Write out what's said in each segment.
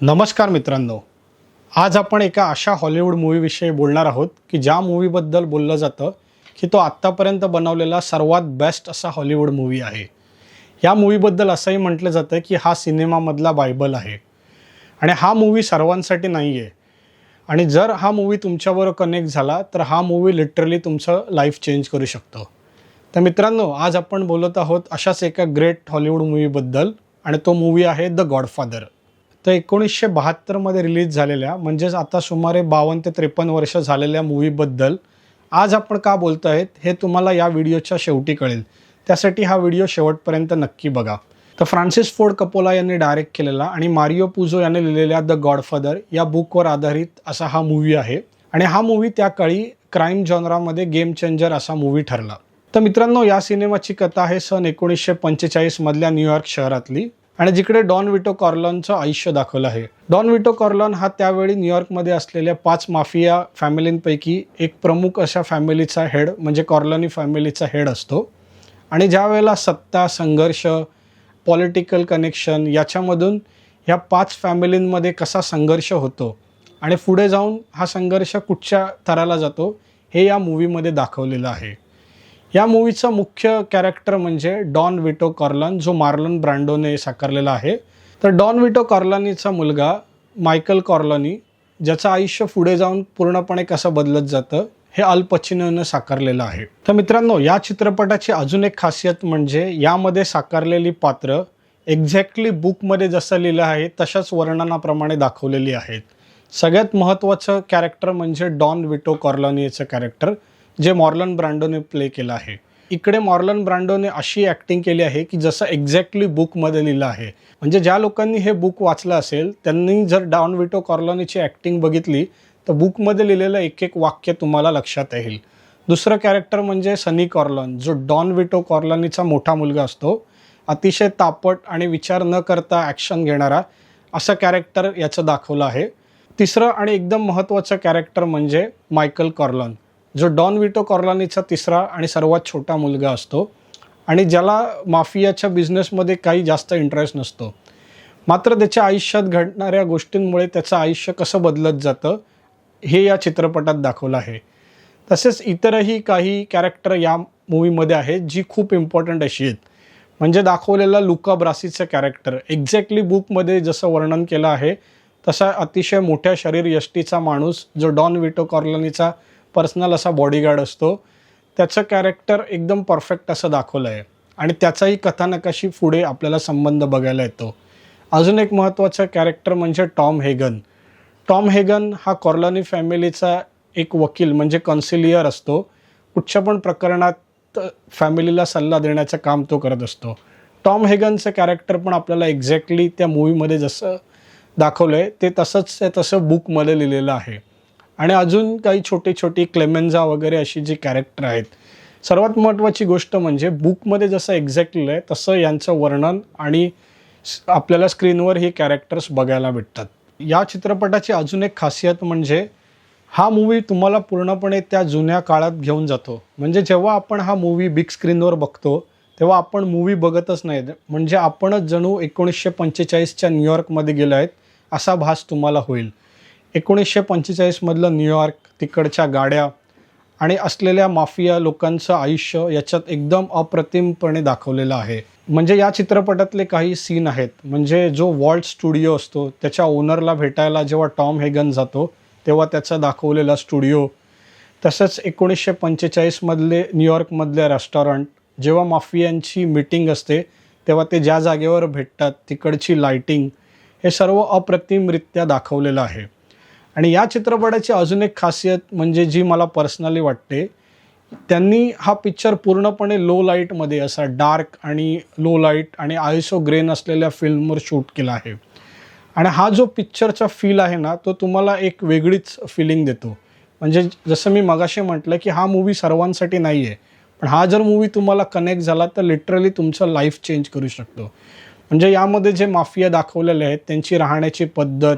नमस्कार मित्रांनो. आज आपण एका अशा हॉलिवूड मूवीविषयी बोलणार आहोत की ज्या मूवीबद्दल बोललं जातं की तो आत्तापर्यंत बनवलेला सर्वात बेस्ट असा हॉलिवूड मूवी आहे. या मूवीबद्दल असंही म्हटलं जातं की हा सिनेमामधला बायबल आहे. आणि हा मूवी सर्वांसाठी नाही आहे आणि जर हा मूवी तुमच्याबरोबर कनेक्ट झाला तर हा मूवी लिटरली तुमचं लाईफ चेंज करू शकतो. तर मित्रांनो आज आपण बोलत आहोत अशाच एका ग्रेट हॉलिवूड मूवीबद्दल आणि तो मूवी आहे द गॉडफादर तर एकोणीसशे बहात्तरमध्ये रिलीज झालेल्या म्हणजेच आता सुमारे बावन्न ते त्रेपन्न वर्ष झालेल्या मूवीबद्दल आज आपण का बोलत आहेत हे तुम्हाला या व्हिडिओच्या शेवटी कळेल. त्यासाठी हा व्हिडिओ शेवटपर्यंत नक्की बघा. तर फ्रान्सिस फोर्ड कपोला यांनी डायरेक्ट केलेला आणि मारिओ पुझो यांनी लिहिलेल्या द गॉडफादर या बुकवर आधारित असा हा मूवी आहे. आणि हा मूवी त्या काळी क्राईम जॉनरामध्ये गेम चेंजर असा मूवी ठरला. तर मित्रांनो या सिनेमाची कथा आहे सन एकोणीसशे पंचेचाळीसमधल्या न्यूयॉर्क शहरातली. आणि जिकडे डॉन विटो कॉर्लॉनचं आयुष्य दाखवलं आहे. डॉन विटो कॉर्लॉन हा त्यावेळी न्यूयॉर्कमध्ये असलेल्या पाच माफिया फॅमिलींपैकी एक प्रमुख अशा फॅमिलीचा हेड म्हणजे कॉर्लॉनी फॅमिलीचा हेड असतो. आणि ज्या वेळेला सत्ता संघर्ष पॉलिटिकल कनेक्शन याच्यामधून ह्या पाच फॅमिलींमध्ये कसा संघर्ष होतो आणि पुढे जाऊन हा संघर्ष कुठच्या थराला जातो हे या मूवीमध्ये दाखवलेलं आहे. या मूवीचा मुख्य कॅरेक्टर म्हणजे डॉन विटो कॉर्लन जो मार्लन ब्रँडोने साकारलेला आहे. तर डॉन विटो कॉर्लनीचा मुलगा मायकल कॉर्लनी ज्याचं आयुष्य पुढे जाऊन पूर्णपणे कसं बदलत जातं हे अल पचिनोनं साकारलेलं आहे. तर मित्रांनो या चित्रपटाची अजून एक खासियत म्हणजे यामध्ये साकारलेली पात्र एक्झॅक्टली बुकमध्ये जसं लिहिलं आहे तशाच वर्णनाप्रमाणे दाखवलेली आहेत. सगळ्यात महत्त्वाचं कॅरेक्टर म्हणजे डॉन विटो कॉर्लॉनीचं कॅरेक्टर जे मॉर्लन ब्रँडोने प्ले केलं आहे. इकडे मॉर्लन ब्रँडोने अशी ॲक्टिंग केली आहे की जसं एक्झॅक्टली बुकमध्ये लिहिलं आहे. म्हणजे ज्या लोकांनी हे बुक वाचलं असेल त्यांनी जर डॉन विटो कॉर्लॉनीची ॲक्टिंग बघितली तर बुकमध्ये लिहिलेलं एक एक वाक्य तुम्हाला लक्षात येईल. दुसरं कॅरेक्टर म्हणजे सनी कॉर्लॉन जो डॉन विटो कॉर्लॉनीचा मोठा मुलगा असतो. अतिशय तापट आणि विचार न करता ॲक्शन घेणारा असं कॅरेक्टर याचं दाखवलं आहे. तिसरं आणि एकदम महत्त्वाचं कॅरेक्टर म्हणजे मायकल कॉर्लॉन. जो डॉन विटो कॉर्लानीचा तिसरा आणि सर्वात छोटा मुलगा असतो आणि ज्याला माफियाच्या बिझनेसमध्ये काही जास्त इंटरेस्ट नसतो. मात्र त्याच्या आयुष्यात घडणाऱ्या गोष्टींमुळे त्याचं आयुष्य कसं बदलत जातं हे या चित्रपटात दाखवलं आहे. तसेच इतरही काही कॅरेक्टर या मूवीमध्ये आहेत जी खूप इम्पॉर्टंट अशी आहेत. म्हणजे दाखवलेला लुका ब्रासीचं कॅरेक्टर एक्झॅक्टली बुकमध्ये जसं वर्णन केलं आहे तसा अतिशय मोठ्या शरीर यष्टीचा माणूस जो डॉन विटो कॉर्लनीचा पर्सनल असा बॉडीगार्ड असतो. त्याचं कॅरेक्टर एकदम परफेक्ट असं दाखवलं आहे आणि त्याचाही कथानकाशी पुढे आपल्याला संबंध बघायला येतो. अजून एक महत्त्वाचं कॅरेक्टर म्हणजे टॉम हेगन. टॉम हेगन हा कॉर्लॉनी फॅमिलीचा एक वकील म्हणजे कॉन्सिलियर असतो. कुठच्या पण प्रकरणात फॅमिलीला सल्ला देण्याचं काम तो करत असतो. टॉम हेगनचं कॅरेक्टर पण आपल्याला एक्झॅक्टली त्या मूवीमध्ये जसं दाखवलं आहे ते तसंच ते तसं बुकमध्ये लिहिलेलं आहे. आणि अजून काही छोटी छोटी क्लेमेन्झा वगैरे अशी जी कॅरेक्टर आहेत. सर्वात महत्त्वाची गोष्ट म्हणजे बुकमध्ये जसं एक्झॅक्ट लिहिलं आहे तसं यांचं वर्णन आणि आपल्याला स्क्रीनवर हे कॅरेक्टर्स बघायला भेटतात. या चित्रपटाची अजून एक खासियत म्हणजे हा मूवी तुम्हाला पूर्णपणे त्या जुन्या काळात घेऊन जातो. म्हणजे जेव्हा आपण हा मूवी बिग स्क्रीनवर बघतो तेव्हा आपण मूवी बघतच नाही. म्हणजे आपणच जणू एकोणीसशे पंचेचाळीसच्या न्यूयॉर्कमध्ये गेलो आहेत असा भास तुम्हाला होईल. एकोणीसशे पंचेचाळीसमधलं न्यूयॉर्क तिकडच्या गाड्या आणि असलेल्या माफिया लोकांचं आयुष्य याच्यात एकदम अप्रतिमपणे दाखवलेलं आहे. म्हणजे या चित्रपटातले काही सीन आहेत. म्हणजे जो वॉल्ट स्टुडिओ असतो त्याच्या ओनरला भेटायला जेव्हा टॉम हेगन जातो तेव्हा त्याचा दाखवलेला स्टुडिओ. तसंच एकोणीसशे पंचेचाळीसमधले न्यूयॉर्कमधले रेस्टॉरंट जेव्हा माफियांची मीटिंग असते तेव्हा ते ज्या जागेवर भेटतात तिकडची लाइटिंग हे सर्व अप्रतिमरित्या दाखवलेलं आहे. आणि या चित्रपटाची अजून एक खासियत म्हणजे जी मला पर्सनली वाटते त्यांनी हा पिक्चर पूर्णपणे लो लाईटमध्ये असा डार्क आणि लो लाइट आणि आयसो ग्रेन असलेल्या फिल्मवर शूट केला आहे. आणि हा जो पिक्चरचा फील आहे ना तो तुम्हाला एक वेगळीच फिलिंग देतो. म्हणजे जसं मी मगाशी म्हटलं की हा मूवी सर्वांसाठी नाही आहे पण हा जर मूवी तुम्हाला कनेक्ट झाला तर लिटरली तुमचं लाईफ चेंज करू शकतो. म्हणजे यामध्ये जे माफिया दाखवलेले आहेत त्यांची राहण्याची पद्धत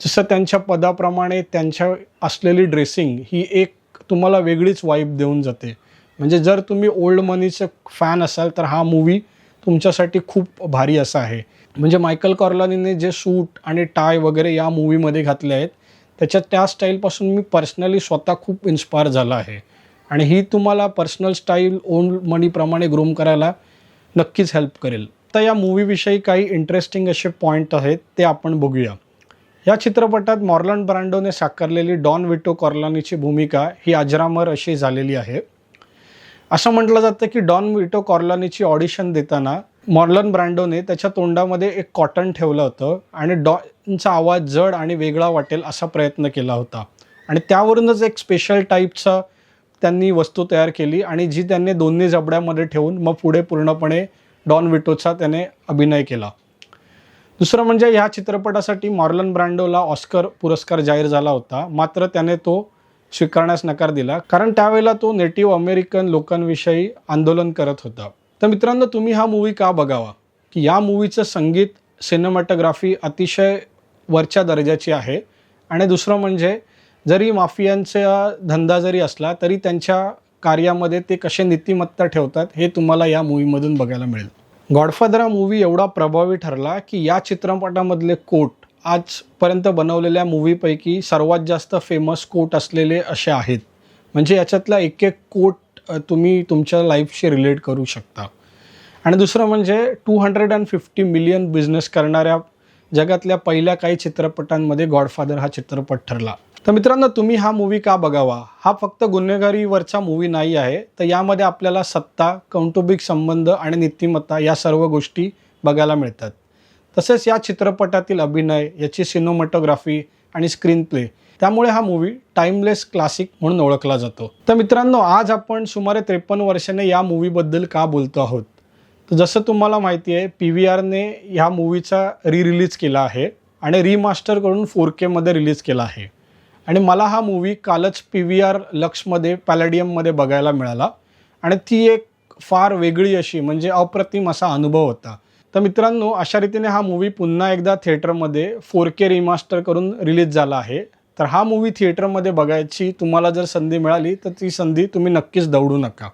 जसं त्यांच्या पदाप्रमाणे त्यांच्या असलेली ड्रेसिंग ही एक तुम्हाला वेगळीच वाईब देऊन जाते. म्हणजे जर तुम्ही ओल्ड मनीचे फॅन असाल तर हा मूवी तुमच्यासाठी खूप भारी असा आहे. म्हणजे मायकल कॉर्लानीने जे सूट आणि टाय वगैरे या मूवीमध्ये घातले आहेत त्याच्या त्या स्टाईलपासून मी पर्सनली स्वतः खूप इन्स्पायर झाला आहे. आणि ही तुम्हाला पर्सनल स्टाईल ओन मनीप्रमाणे ग्रूम करायला नक्कीच हेल्प करेल. तर या मूवीविषयी काही इंटरेस्टिंग असे पॉईंट आहेत ते आपण बघूया. या चित्रपटात मॉर्लन ब्रँडोने साकारलेली डॉन विटो कॉर्लानीची भूमिका ही अजरामर अशी झालेली आहे. असं म्हटलं जातं की डॉन विटो कॉर्लानीची ऑडिशन देताना मॉर्लन ब्रँडोने त्याच्या तोंडामध्ये एक कॉटन ठेवलं होतं आणि डॉनचा आवाज जड आणि वेगळा वाटेल असा प्रयत्न केला होता. आणि त्यावरूनच एक स्पेशल टाईपचा त्यांनी वस्तू तयार केली आणि जी त्यांनी दोन्ही जबड्यामध्ये ठेवून मग पुढे पूर्णपणे डॉन विटोचा त्याने अभिनय केला. दुसरं म्हणजे ह्या चित्रपटासाठी मॉर्लन ब्रँडोला ऑस्कर पुरस्कार जाहीर झाला होता. मात्र त्याने तो स्वीकारण्यास नकार दिला. कारण त्यावेळेला तो नेटिव्ह अमेरिकन लोकांविषयी आंदोलन करत होता. तर मित्रांनो तुम्ही हा मूवी का बघावा? की या मूवीचं संगीत सिनेमॅटोग्राफी अतिशय वरच्या दर्जाची आहे. आणि दुसरं म्हणजे जरी माफियांचा धंदा जरी असला तरी त्यांच्या कार्यामध्ये ते कसे नीतिमत्ता ठेवतात हे तुम्हाला या मूवीमधून बघायला मिळेल. गॉडफादर हा मूवी एवढा प्रभावी ठरला की या चित्रपटामधले कोट आजपर्यंत बनवलेल्या मूवीपैकी सर्वात जास्त फेमस कोट असलेले असे आहेत. म्हणजे याच्यातला एक एक कोट तुम्ही तुमच्या लाईफशी रिलेट करू शकता. आणि दुसरं म्हणजे two hundred and fifty million business करणाऱ्या जगातल्या पहिल्या काही चित्रपटांमध्ये गॉडफादर हा चित्रपट ठरला. तर मित्रांनो तुम्ही हा मूवी का बघावा? हा फक्त गुन्हेगारीवरचा मूवी नाही आहे. तर यामध्ये आपल्याला सत्ता कौटुंबिक संबंध आणि नीतिमत्ता या सर्व गोष्टी बघायला मिळतात. तसेच या चित्रपटातील अभिनय याची सिनोमॅटोग्राफी आणि स्क्रीन प्ले त्यामुळे हा मूवी टाइमलेस क्लासिक म्हणून ओळखला जातो. तर मित्रांनो आज आपण सुमारे त्रेपन्न वर्षाने या मूवीबद्दल का बोलतो आहोत? तर जसं तुम्हाला माहिती आहे पी व्ही आरने ह्या मूवीचा री रिलीज केला आहे आणि रिमास्टर करून फोर केमध्ये रिलीज केला आहे. आणि मला हा मूवी कालच पी व्ही आर लक्षमध्ये पॅलेडियममध्ये बघायला मिळाला. आणि ती एक फार वेगळी अशी म्हणजे अप्रतिम असा अनुभव होता. तर मित्रांनो अशा रीतीने हा मूवी पुन्हा एकदा थिएटरमध्ये फोर के रिमास्टर करून रिलीज झाला आहे. तर हा मूवी थिएटरमध्ये बघायची तुम्हाला जर संधी मिळाली तर ती संधी तुम्ही नक्कीच दवडू नका.